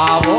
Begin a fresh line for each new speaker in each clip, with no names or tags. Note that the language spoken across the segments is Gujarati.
आवो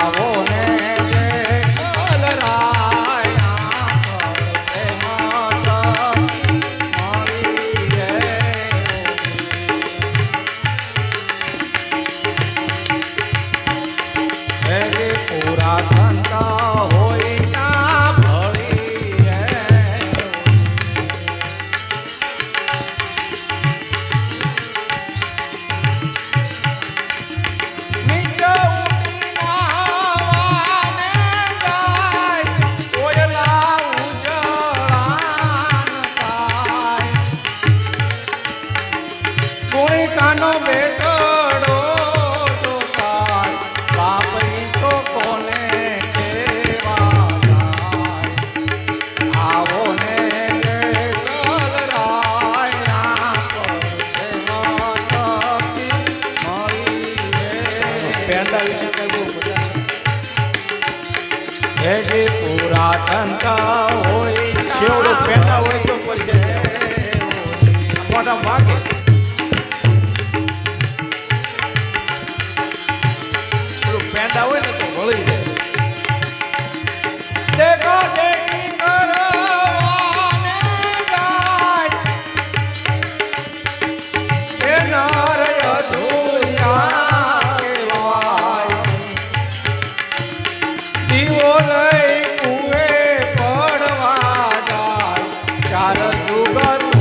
favor. પૂરા હોય છેવડો પેટા હોય તો પછી મોટા ભાગે પેંડા હોય ને તો વળી
ચાર જુગર